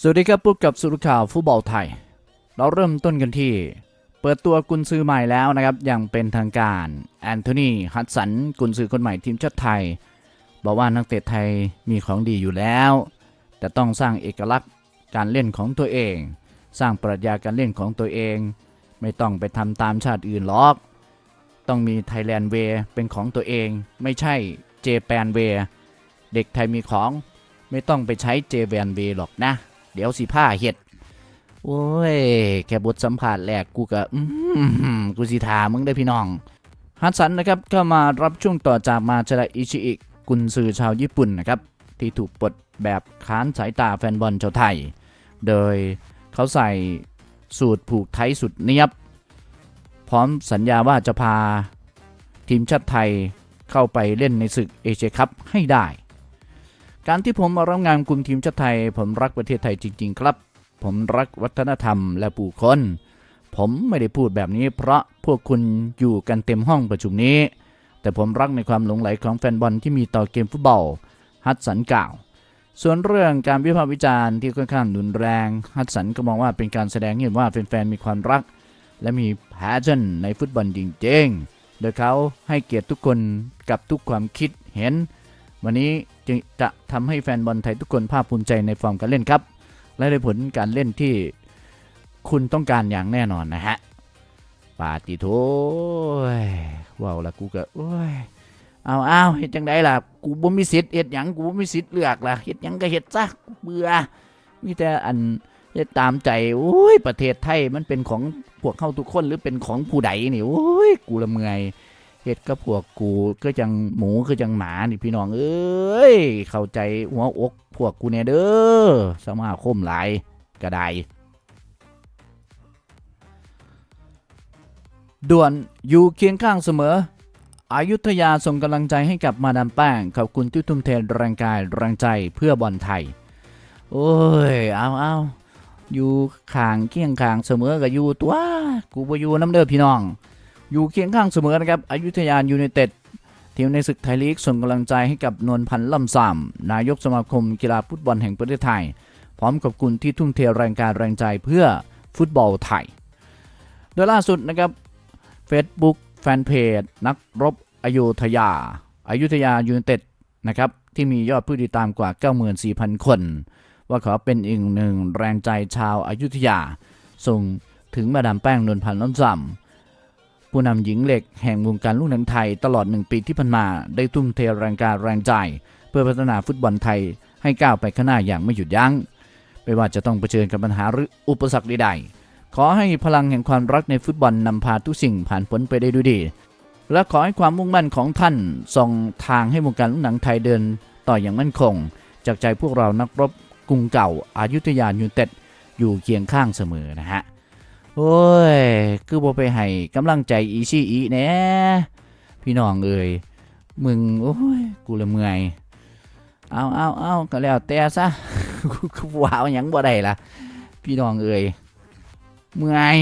สวัสดีครับพบกับสุรข่าวฟุตบอลไทย เราเริ่มต้นกันที่ เปิดตัวกุนซือใหม่แล้วนะครับ อย่างเป็นทางการแอนโทนีฮัตสันกุนซือคนใหม่ทีมชาติไทย บอกว่านักเตะไทยมีของดีอยู่แล้ว แต่ต้องสร้างเอกลักษณ์การเล่นของตัวเอง สร้างปรัชญาการเล่นของตัวเอง ไม่ต้องไปทำตามชาติอื่นหรอก ต้องมีไทยแลนด์เวเป็นของตัวเอง ไม่ใช่เจแปนเวเด็กไทยมีของไม่ต้องไปใช้เจแวนเวหรอกนะ เดี๋ยวสิผ้าเห็ด โอ้ย แค่บทสัมภาษณ์แรกกูก็กูสิทามึงได้พี่น้องฮัตสันนะครับก็มารับช่วงต่อจากมาชดะอิชิอิกุนซือชาวญี่ปุ่นนะครับที่ถูกปลดแบบค้านสายตาแฟนบอลชาวไทย โดยเขาใส่สูตรผูกไทยสุดเนียบ พร้อมสัญญาว่าจะพาทีมชาติไทยเข้าไปเล่นในศึกเอเชียคัพให้ได้ การที่ผมมารับงานกลุ่มทีมชาติไทย ผมรักประเทศไทยจริง ๆ ครับ ผมรักวัฒนธรรมและผู้คน ผมไม่ได้พูดแบบนี้ เพราะพวกคุณอยู่กันเต็มห้องประชุมนี้ แต่ผมรักในความหลงไหลของแฟนบอลที่มีต่อเกมฟุตบอล ฮัตสันกล่าว ส่วนเรื่องการวิพากษ์วิจารณ์ที่ค่อนข้างรุนแรง ฮัตสันก็มองว่าเป็นการแสดงเห็นว่าแฟนๆมีความรัก และมีแพชชั่นในฟุตบอลจริงๆ โดยเขาให้เกียรติทุกคนกับทุกความคิดเห็น วันนี้จึงจะทำให้แฟนบอลไทยทุกคนภาคภูมิใจในฟอร์มการเล่นครับ และได้ผลการเล่นที่คุณต้องการอย่างแน่นอนนะฮะ ปาติโถยว้าวละกูก็โอ้ยเอาเอาเฮ็ดจังไดล่ะ กูบ่มีสิทธิ์เฮ็ดหยังกูบ่มีสิทธิ์เลือกล่ะเฮ็ดหยังก็เฮ็ดซะกูเบื่อ มีแต่อันเฮ็ดตามใจโอ้ยประเทศไทยมันเป็นของพวกเขาทุกคนหรือเป็นของผู้ใดนี่โอ้ยกูละเมื่อย เฮ็ดกับพวกกูก็จังหมูก็จังหมานี่พี่น้องเอ้ยเข้าใจหัวอกพวกกูแน่เด้อสมาคมหลายก็ได้ด่วนอยู่เคียงข้างเสมอ อายุทยาส่งกำลังใจให้กับมาดามแป้งขอบคุณที่ทุ่มเทแรงกายแรงใจเพื่อบอลไทย โอ้ยเอาเอาอยู่ข้างเคียงข้างเสมอกับอยู่ตัว กูบ่อยู่น้ำเด้อพี่น้อง อยู่เคียงข้างเสมอนะครับอยุธยายูไนเต็ดทีมในศึกไทยลีกส่งกำลังใจให้กับนวลพันธ์ล่ำซามนายกสมาคมกีฬาฟุตบอลแห่งประเทศไทย พร้อมขอบคุณที่ทุ่มเทแรงกายแรงใจเพื่อฟุตบอลไทย โดยล่าสุดนะครับ Facebook แฟนเพจนักรบอยุธยาอายุทยายูไนเต็ดนะครับที่มียอดผู้ติดตามกว่า 94,000 คน ว่าขอเป็นอีกหนึ่งแรงใจชาวอายุทยา ส่งถึงมาดามแป้งนวลพันธ์ล่ำซาม ผู้นำหญิงเหล็กแห่งวงการลูกหนังไทยตลอดหนึ่งปีที่ผ่านมา ได้ทุ่มเทแรงกายแรงใจ เพื่อพัฒนาฟุตบอลไทยให้ก้าวไปข้างหน้าอย่างไม่หยุดยัง้ง ไม่ว่าจะต้องเผชิญกับปัญหาหรืออุปสรรคใดๆ ขอให้พลังแห่งความรักในฟุตบอลนำพาทุกสิ่งผ่านพ้นไปได้ด้วยดี และขอให้ความมุ่งมั่นของท่านส่องทางให้วงการลูกหนังไทยเดิน ต่ออย่างมั่นคง จากใจพวกเรานักรบกรุงเก่าอายุทยายูนเต็ดอยู่เคียงข้างเสมอนะฮะ โอ้ย คือบ่ไปให้กำลังใจอีซี่อีแน่พี่น้องเอ้ยมึงโอ้ยกูเละเมื่อยเอาเอาเอาก็แล้วแต่ซะกูก็ว้าวยังบ่ได้ล่ะ พี่น้องเอ้ยเมื่อย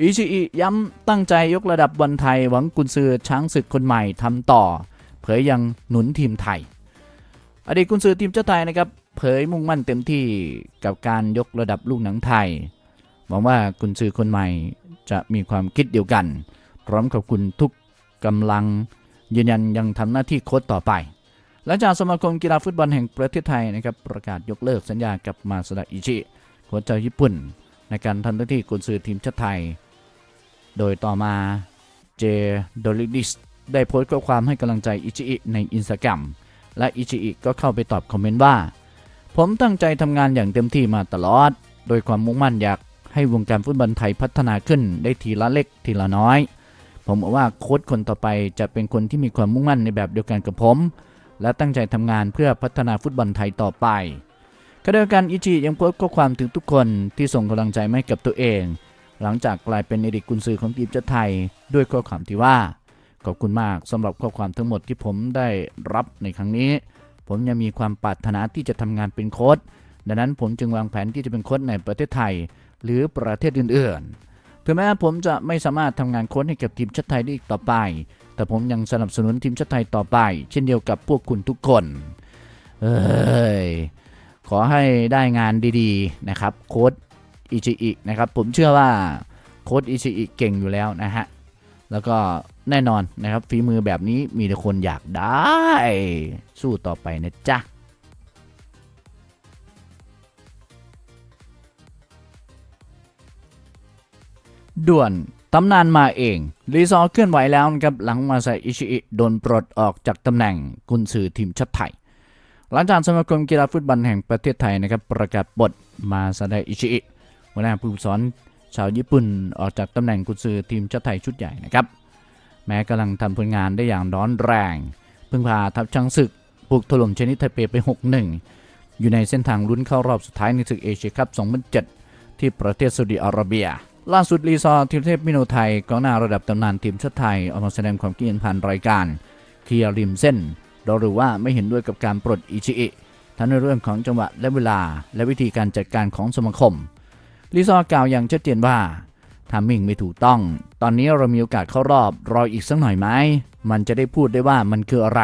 อีชิอิย้ำตั้งใจยกระดับบอลไทย หวังกุนซือช้างศึกคนใหม่ทำต่อ เผยยังหนุนทีมไทย อดีตกุนซือทีมชาติไทยนะครับ เผยมุ่งมั่นเต็มที่กับการยกระดับลูกหนังไทยหวังว่ากุนซือคนใหม่จะมีความคิดเดียวกัน พร้อมขอบคุณทุกกำลังยืนยันยังทำหน้าที่โค้ชต่อไป หลังจากสมาคมกีฬาฟุตบอลแห่งประเทศไทยนะครับประกาศยกเลิกสัญญากับมาสดะอิชิโค้ชชาวญี่ปุ่น ในการทำหน้าที่กุนซือทีมชาติไทย โดยต่อมาเจโดริดิสได้โพสต์ข้อความให้กำลังใจอิชิอิในอินสตาแกรมและอิชิอิก็เข้าไปตอบคอมเมนต์ว่า ผมตั้งใจทำงานอย่างเต็มที่มาตลอด โดยความมุ่งมั่นอยากให้วงการฟุตบอลไทยพัฒนาขึ้นได้ทีละเล็กทีละน้อย ผมบอกว่าโค้ชคนต่อไปจะเป็นคนที่มีความมุ่งมั่นในแบบเดียวกันกับผม และตั้งใจทำงานเพื่อพัฒนาฟุตบอลไทยต่อไปขณะเดียวกันอิจิยังโพสต์ข้อความถึงทุกคนที่ส่งกำลังใจให้กับตัวเอง หลังจากกลายเป็นอดีตกุนซือของทีมชาติไทย ด้วยข้อความที่ว่า ขอบคุณมากสำหรับข้อความทั้งหมดที่ผมได้รับในครั้งนี้ ผมยังมีความปรารถนาที่จะทำงานเป็นโค้ชดังนั้นผมจึงวางแผนที่จะเป็นโค้ชในประเทศไทย หรือประเทศอื่นๆ ถึงแม้ผมจะไม่สามารถทำงานโค้ชให้กับทีมชาติไทยได้อีกต่อไป แต่ผมยังสนับสนุนทีมชาติไทยต่อไป เช่นเดียวกับพวกคุณทุกคนเอ้ยขอให้ได้งานดีๆนะครับโค้ดอิชิอินะครับผมเชื่อว่าโค้ดอิชิอิเก่งอยู่แล้วนะฮะแล้วก็ แน่นอนนะครับฝีมือแบบนี้มีแต่คนอยากได้ สู้ต่อไปนะจ๊ะด่วนตำนานมาเองรีซอเคลื่อนไหวแล้วนะครับหลังมาซาอิชิอิโดนปลดออกจากตำแหน่งกุนซือทีมชาติไทย หลังจากสมาคมกีฬาฟุตบอลแห่งประเทศไทยนะครับประกาศปลดมาซาดอิชิอิหัวหน้าผู้สอนชาวญี่ปุ่นออกจากตำแหน่งกุนซือทีมชาติไทยชุดใหญ่นะครับ แม้กำลังทำผลงานได้อย่างร้อนแรงเพิ่งพาทัพช้างศึกปลุกถล่มชนิดไทเปไป 6-1 อยู่ในเส้นทางลุ้นเข้ารอบสุดท้ายในศึกเอเชียคัพ 2007 ที่ประเทศซาอุดิอาระเบีย ล่าสุดรีซอทีมเทพมิโนไทยกองหน้าระดับตำนานทีมชาติไทยออกมาแสดงความคิดเห็นผ่านรายการเคลียร์ริมเส้นโดยหรือว่าไม่เห็นด้วยกับการปลดอิชิอิทั้งในเรื่องของจังหวะและเวลา และวิธีการจัดการของสมาคมรีซอกล่าวอย่างชัดเจนว่า ทามมิ่งไม่ถูกต้อง ตอนนี้เรามีโอกาสเข้ารอบรออีกสักหน่อยไหม มันจะได้พูดได้ว่ามันคืออะไร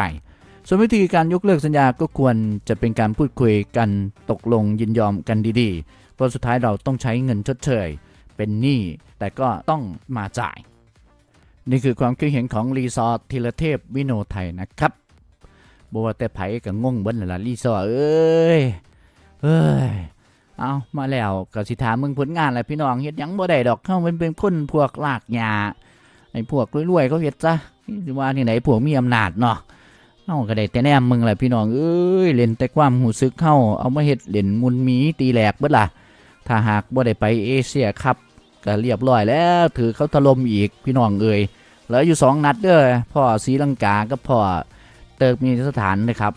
ส่วนวิธีการยกเลิกสัญญาก็ควรจะเป็นการพูดคุยกันตกลงยินยอมกันดีๆ เพราะสุดท้ายเราต้องใช้เงินชดเชย เป็นหนี้แต่ก็ต้องมาจ่าย นี่คือความคิดเห็นของรีสอร์ทธีรเทพวิโนไทยนะครับบว่าแต่ไผ่ก็งงเบิ้ลละรีสอร์ทเอ้ยเอ้ย เอามาแล้วก็สิถามมึงผลงานแหละพี่น้องเฮ็ดยังบ่ได้ดอกเข้าเป็นเป็นคนพวกลากหญ้าไอ้พวกรวยๆเขาเฮ็ดซะว่าที่ไหนพวกมีอำนาจเนาะเฮาก็ได้แต่แนมมึงแหละพี่น้องเอ้ยเล่นแต่ความหูซึกเข้าเอามาเฮ็ดเล่นมุนหมีตีแหลกเบิดล่ะถ้าหากบ่ได้ไปเอเชียครับก็เรียบร้อยแล้วถือเขาถล่มอีกพี่น้องเอ้ยเหลืออยู่สองนัดเด้อพ่อศรีลังกากับพ่อเติร์กมีสถานนะครับ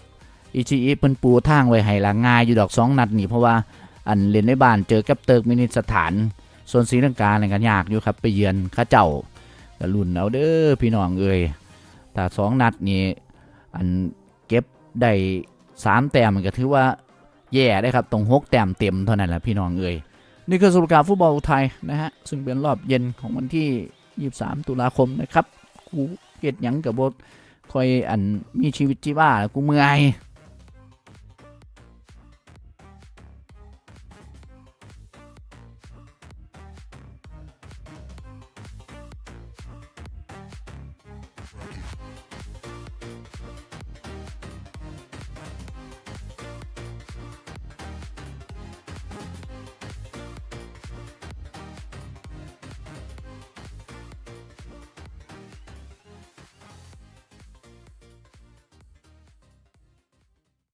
อิชิอิเพิ่นปูทางไว้ให้ละง่ายอยู่ดอกสองนัดนี่เพราะว่า อันเล่นในบ้านเจอกับเติร์กมินิสถานส่วนศรีลังกาเนี่ยก็ยากอยู่ครับ ไปเยือนข้าเจ้าก็ลุ่นเอาเด้อพี่น้องเอ้ยแต่สองนัดนี่อันเก็บได้สามแต้มมันก็ถือว่าแย่ได้ครับตรงหกแต้มเต็มเท่านั้นแหละพี่น้องเอ้ยนี่คือสรุปการฟุตบอลไทยนะฮะซึ่งเป็นรอบเย็นของวันที่ 23 ตุลาคมนะครับกูเฮ็ดยังกับบทคอยอันมีชีวิตจีว่าแล้วกูเมื่อย